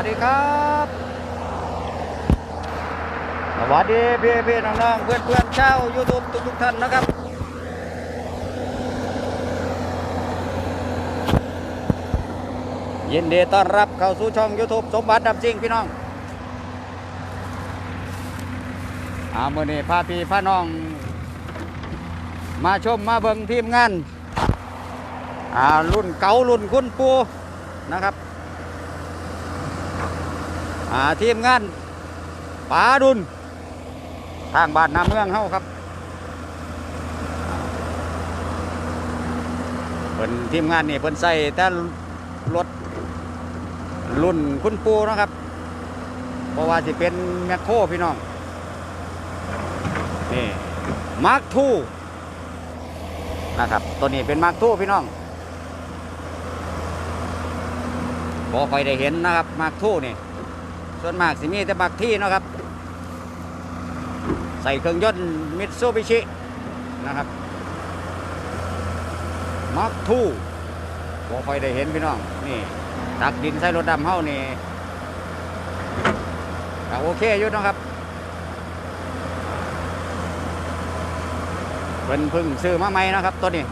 วัสดีครับสวัสดีพี่พี่น้องๆเพื่อนเพื่อนๆชายูทูบทุกทุกท่านนะครับ ยินดีต้อนรับเข้าสู่ช่อง YouTube สมบัติดำจริงพี่น้องอาเมื่อนี้พาพี่พาน้อง มาชมมาเบิ่งทีมงานอ่ารุ่นเก่ารุ่นคุณปูนะครับ อ่าทีมงานป๋าดุลทางบ้านนาเมืองเฮาครับเป็นทีมงานนี่เพิ่นใส่แต่รถรุ่นคุณปูนะครับ เพราะว่าสิเป็นแมคโครพี่น้อง นี่มาร์คทูนะครับ ตัวนี้เป็นมาร์คทูพี่น้องบอคอยได้เห็นนะครับมาร์คทูนี่ ส่วนมากสิมีแต่มาร์คที่เนาะครับ ใส่เครื่องยนต์มิตซูบิชินะครับมาร์คทูบอคอยได้เห็นพี่น้อง นี่ตักดินใส่รถดำเฮ้านี่ก็โอเคอยู่นะครับเพิ่นพิ่งซื้อมาใหม่นะครับตัวนี้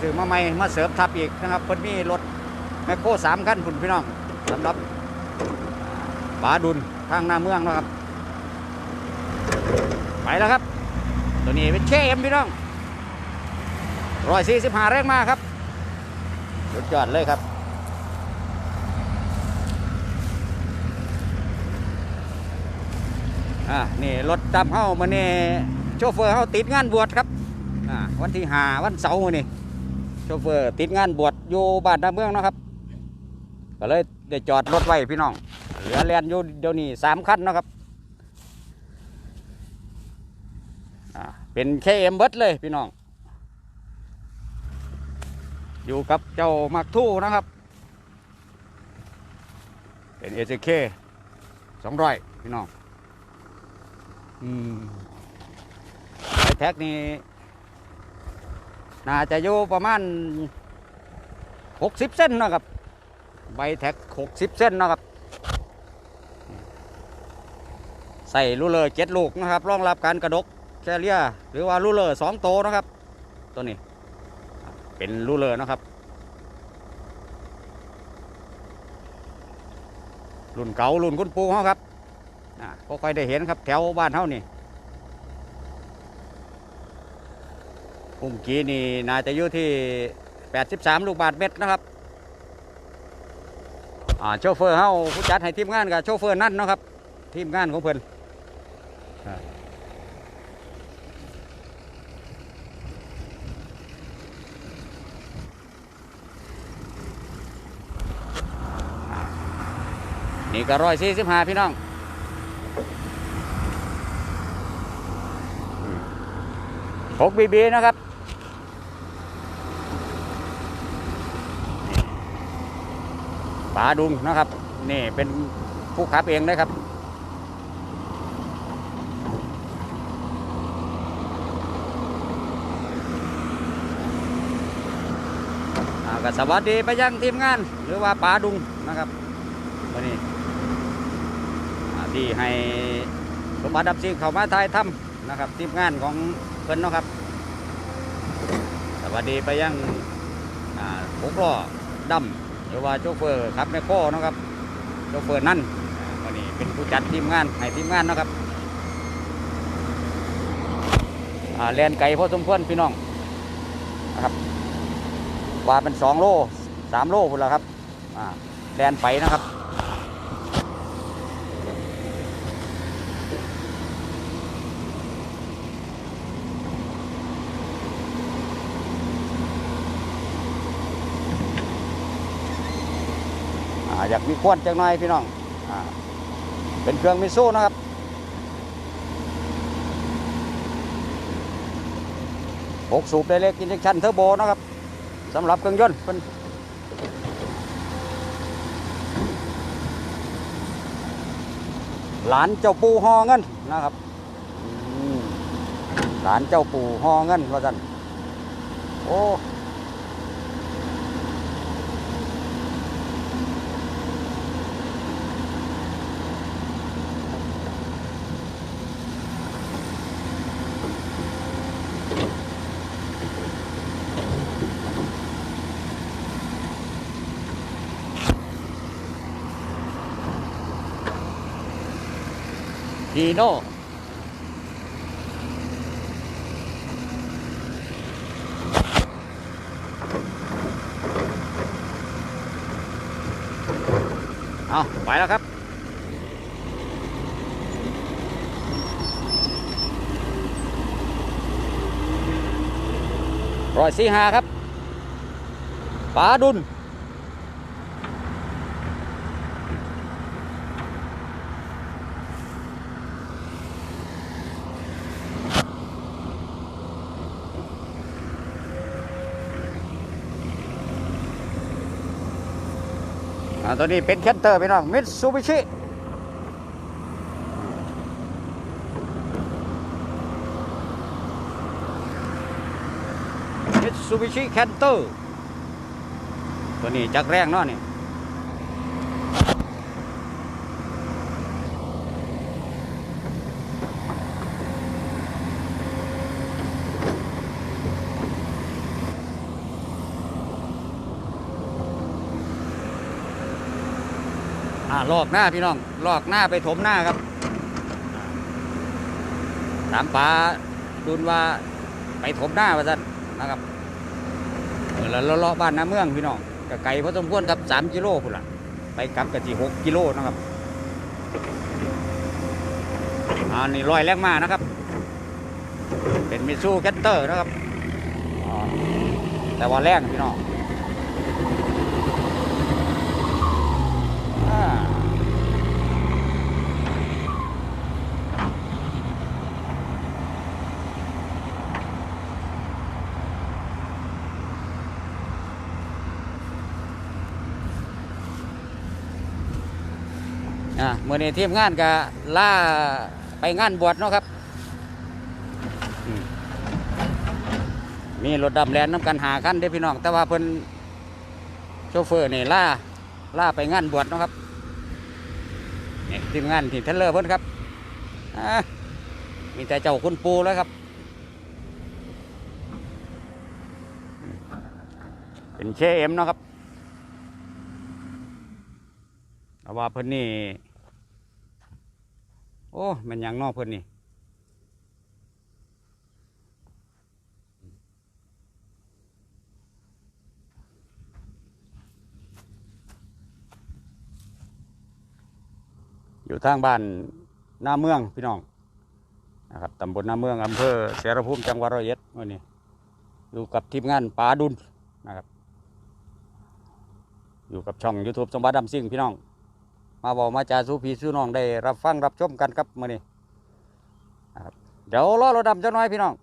ซื้อมาใหม่มาเสริมทับอีกนะครับเพิ่นมีรถแมคโครสามคันคุณพี่น้องสำหรับ ปาดุลทางหน้าเมืองนะครับ ไปแล้วครับ ตัวนี้เป็นเชเอ็มพี่น้องร้อยสี่สิบห้าแรงมาครับสุดยอดเลยครับอ่านี่รถดำเฮ้ามาเนี่โชเฟอร์เฮ้าติดงานบวชครับอ่าวันที่หาวันเสาร์นี่โชเฟอร์ติดงานบวชอยู่บ้านดาเมืองนะครับ ก็เลยได้จอดรถไว้พี่น้อง เหลือแลนอยู่เดี๋ยวนี้สามคันนะครับเป็นเคเอ็มเบิร์ดเลยพี่น้อง อยู่กับเจ้ามักทู่นะครับ เป็นเอเจเคสองร้อยพี่น้องอืมไอแท็กนี่น่าจะอยู่ประมาณหกสิบเส้นนะครับ ใบแท็กหกสิบเส้นนะครับ ใส่ลูเลอร์เจ็ดลูกนะครับรองรับการกระดกแคเรียหรือว่าลูเลอร์สองโตนะครับ ตัวนี้ เป็นลูเลอร์นะครับ รุ่นเก่ารุ่นคุณปูเขาครับก็ค่อยได้เห็นครับแถวบ้านเท่านี่พุ่มกี้นี่น่าจะอยู่ที่ 83 ลูกบาทเมตรนะครับโชเฟอร์เฮาผู้จัดให้ทีมงานกับโชเฟอร์นั่นนะครับ ทีมงานของเพิ่อน นี่ก็ร้อยสี่สิบห้าพี่น้องหกบีบีนะครับป๋าดุงนะครับ นี่เป็นผู้ขับเองนะครับ ก็สวัสดีไปยังทีมงาน หรือว่าป๋าดุงนะครับวันนี้ที่ให้สมบัติดับซิงเข้ามาถ่ายทำนะครับทีมงานของเพิ่นเนาะครับ สวัสดีไปยังอ่าหกล้อดำหรือว่าโชเฟอร์ขับแมคโคนะครับโชเฟอร์นั่นวันนี้เป็นผู้จัดทีมงานให้ทีมงานนะครับแลนไก่พอสมควรพี่น้องนะครับ ว่าเป็นสองโลสามโลพุ่นละครับแลนไปนะครับอยากมีควนจังหน่อยพี่น้องอเป็นเครื่องมิโซ่นะครับหกสูบได้เล็กอินเจคชันเทอร์โบนะครับ สำหรับเครื่องยนต์เป็นหลานเจ้าปูหอเงินนะครับหลานเจ้าปู่หอเงินว่าสันโอ้ ฮีโน่เอาไปแล้วครับร้อยสี่หาครับปาดุล ตัวนี้เป็นแคนเตอร์พี่น้องมิตซูบิชิมิตซูบิชิแคนเตอร์ตัวนี้จักแรงเนาะนี่ ลอกหน้าพี่น้องลอกหน้าไปถมหน้าครับถามป๋าดุลว่าไปถมหน้าว่าสันนะครับแล้วเลาะบ้านน้าเมืองพี่น้องก็ไกลพอสมควรครับสามกิโลพุ่นละไปกลับกะจีหกกิโลนะครับอันนี้ลอยแรงมานะครับ เป็นมิซูแคตเตอร์นะครับแต่ว่าแรงพี่น้องอ่า อ่าเมื่อนี้ทีมงานก็ล่าไปงานบวชเนาะครับ มีรถดำแลนน้ำกันหากันเด้พี่น้อง แต่ว่าเพิ่นโชเฟอร์นี่ล่าล่าไปงานบวชเนาะครับนี่ทีมงานที่เทเลอร์เพิ่นครับมีแต่เจ้าคุณปูแล้วครับ เป็นเชเอ็มเนาะครับแต่ว่าเพิ่นนี่ โอ้มันยังนอกเพิ่นนี่อยู่ทางบ้านหน้าเมืองพี่น้องนะครับตำบลหน้าเมืองอำเภอเสรภูมิจังหวัดร้อยเอ็ดวันนี้อยู่กับทีมงานป่าดุลนะครับ อยู่กับช่อง YouTube สมบัติดำซิ่งพี่น้อง มาบอกมาจาสู้พี่สู้น้องได้รับฟังรับชมกันครับมื่อนี้เดี๋ยวรอเราดำจ้าน้อยพี่น้อง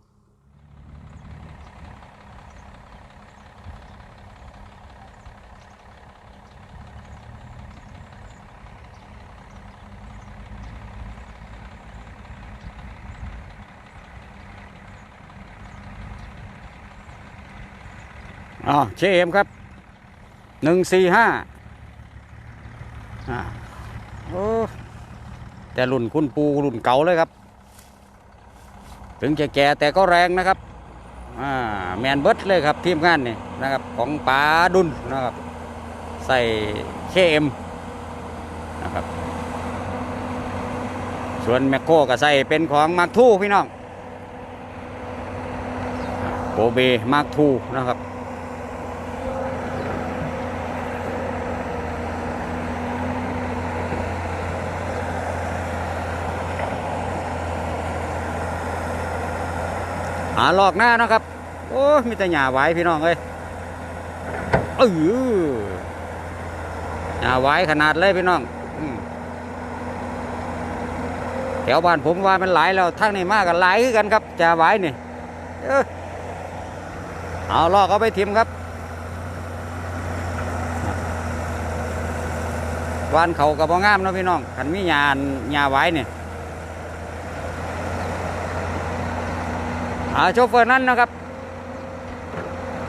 อ๋อเชเอ็มครับหนึ่งสี่ห้าอ่า แต่รุ่นคุณปูรุ่นเก่าเลยครับ ถึงจะแก่แต่ก็แรงนะครับแมนเบิร์ดเลยครับทีมงานนี่นะครับของป๋าดุลนะครับ ใส่เคเอ็มนะครับ ส่วนแมคโครก็ใส่เป็นของมาร์คทูพี่น้องโกเบมาร์คทูนะครับ หาลอกหน้านะครับ โอ้มีแต่หญ้าไว้พี่น้องเอ้ยเออหญ้าไว้ขนาดเลยพี่น้องแถวบ้านผมว่ามันหลายแล้วทั้งนี้มากกันหลายกันครับหญ้าไว้นี่เอาลอกเอาไปทิมครับวานเขากับบ่งามเนาะพี่น้องขันมีหญ้าหญ้าไว้นี่ อาโชเฟอร์นั้นนะครับ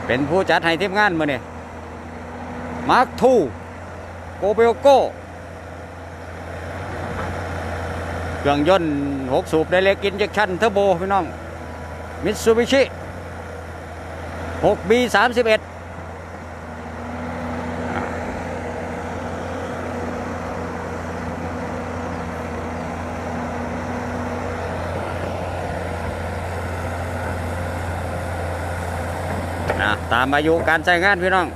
เป็นผู้จัดให้ทีมงานมือนี่มาร์คทูโกเบลโกเครื่องยนต์หกสูบไดเล็กอินเจคชั่นเทอร์โบพี่น้องมิตซูบิชิ 6B31 ามอายุการใช้งานพี่น้อง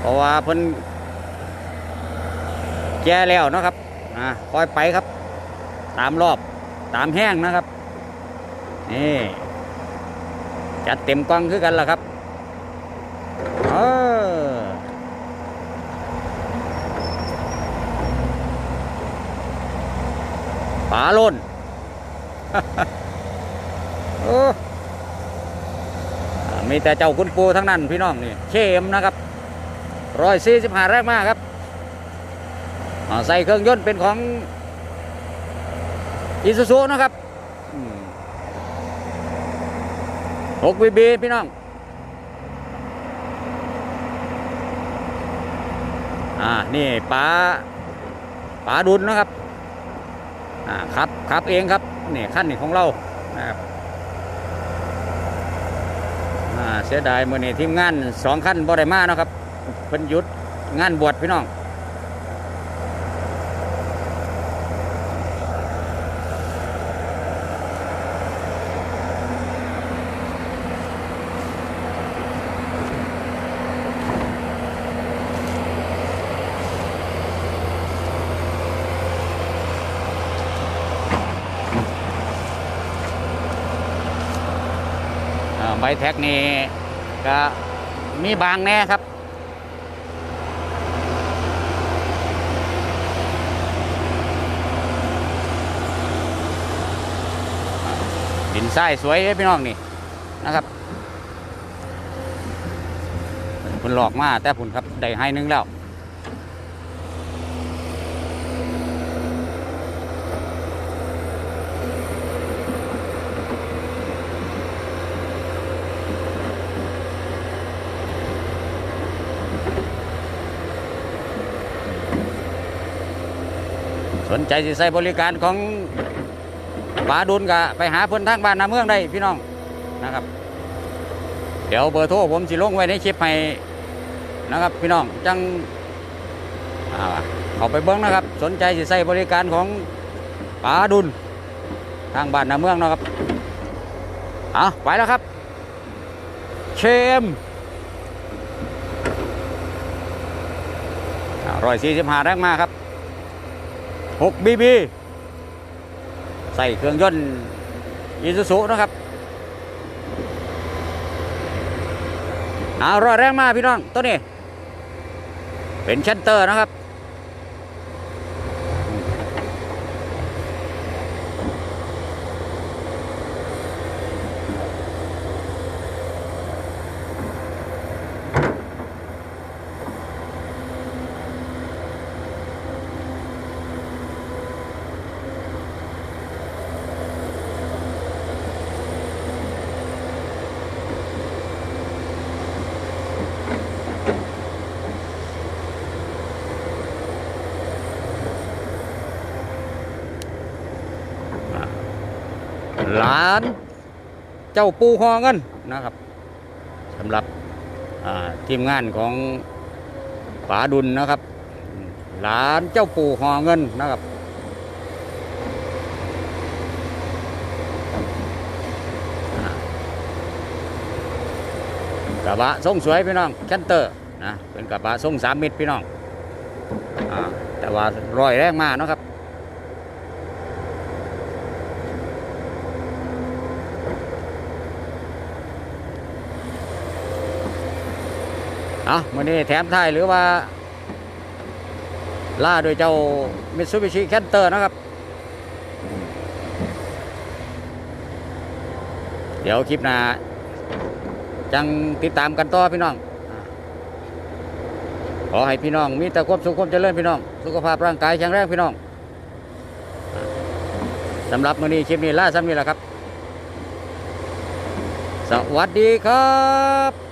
เพราะว่าเพิ่นแก่แล้วนะครับอ่าคอยไปครับ ตามรอบตามแห้งนะครับนี่จัดเต็มกล้องคือกันล่ะครับเออปลาล่น โอ้อ่า มีแต่เจ้าคุณปูทั้งนั้นพี่น้องนี่เชมนะครับร้อยสี่สิบห้าแรกมากครับใส่เครื่องยนต์เป็นของอิซูซุนะครับหกบีบีพี่น้องอ่านี่ป๋าป๋าดุลนะครับอ่าครับครับเองครับนี่ขั้นนี่ของเรานะครับ อ่า เสียดายมื่อนี้ทีมงานสองขั้นบ่ได้มาเนาะครับเพิ่นยุดงานบวชพี่น้องใบแท็กนี่ ก็มีบางแน่ครับ ดินทรายสวยเลยพี่น้องนี่นะครับผุนหลอกมาแต่ผุนครับได้ให้นึงแล้ว สนใจสิใส่บริการของป๋าดุลก็ไปหาเพื่อนทางบ้านนาเมืองได้พี่น้องนะครับ เดี๋ยวเบอร์โทรผมสิลงไว้ในคลิปให้นะครับ พี่น้องจังเอาไปเบิ้งนะครับ สนใจสิใส่บริการของป๋าดุลทางบ้านนาเมืองนะครับเอาไปแล้วครับ เชมร้อยสี่สิบห้าแรงมากครับ 6 BB ใส่เครื่องยนต์อีซูซุนะครับเอารอดแรงมากพี่น้องตัวนี้ เป็นชันเตอร์นะครับ หลานเจ้าปูหอเงินนะครับสำหรับทีมงานของป๋าดุลนะครับ หลานเจ้าปูหอเงินนะครับกระบะทรงสวยพี่น้องแคนเตอร์นะเป็นกระบะทรงสามมิตรพี่น้องอแต่ว่ารอยแรงมากนาะครับ เอามื่อนี้แถมท้ายหรือว่า ล่าโดยเจ้ามิตซูบิชิแคนเตอร์นะครับ เดี๋ยวคลิปหน้าจังติดตามกันต่อพี่น้อง ขอให้พี่น้อง มีแต่ความสุขความเจริญพี่น้อง สุขภาพร่างกายแข็งแรงพี่น้องสำหรับมื่อนี้คลิปนี้ล่าซ้ำนี้แหละครับ สวัสดีครับ